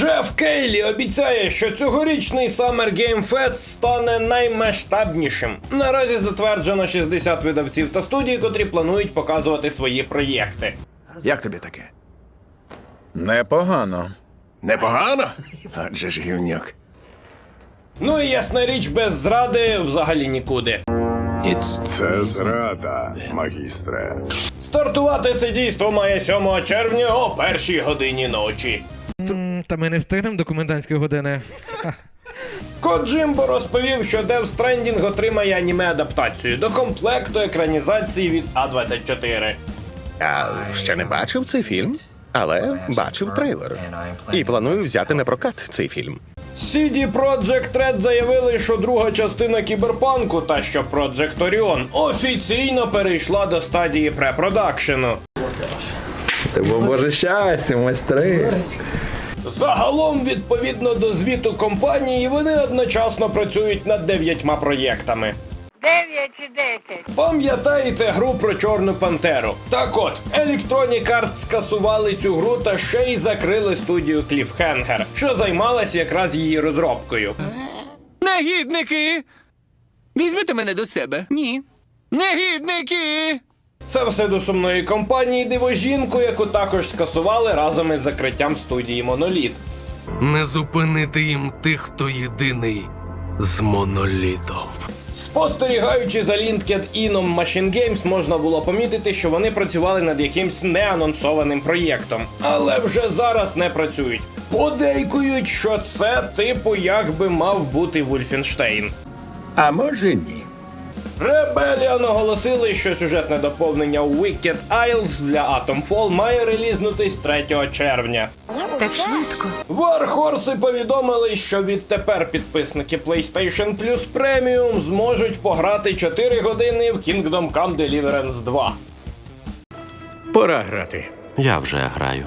Джеф Кейлі обіцяє, що цьогорічний Summer Game Fest стане наймасштабнішим. Наразі затверджено 60 видавців та студій, котрі планують показувати свої проєкти. Як тобі таке? Непогано. Непогано? Адже ж гівняк. Ну і ясна річ, без зради взагалі нікуди. Це зрада, магістре. Стартувати це дійство має 7 червня о першій годині ночі. Та ми не встигнемо до комендантської години. Коджимбо розповів, що Death Stranding отримає аніме-адаптацію до комплекту екранізації від А24. Я ще не бачив цей фільм, але бачив трейлер. І планую взяти на прокат цей фільм. CD Projekt Red заявили, що друга частина кіберпанку та що Project Orion офіційно перейшла до стадії препродакшену. Бо боже щастя, майстри. Загалом, відповідно до звіту компанії, вони одночасно працюють над дев'ятьма проєктами. 9 чи 10. Пам'ятаєте гру про Чорну Пантеру? Так от, Electronic Arts скасували цю гру та ще й закрили студію Cliffhanger, що займалась якраз її розробкою. Негідники! Візьмете мене до себе. Ні. Негідники! Це все до сумної компанії Дивожінку, яку також скасували разом із закриттям студії Моноліт. Не зупинити їм тих, хто єдиний з монолітом. Спостерігаючи за LinkedIn Machine Games, можна було помітити, що вони працювали над якимсь неанонсованим проєктом, але вже зараз не працюють. Подейкують, що це типу як би мав бути Вульфенштейн. А може ні. Rebellion оголосили, що сюжетне доповнення Wicked Isles для Atomfall має релізнутись 3 червня. Так швидко. Warhorse повідомили, що відтепер підписники PlayStation Plus Premium зможуть пограти 4 години в Kingdom Come Deliverance 2. Пора грати. Я вже граю.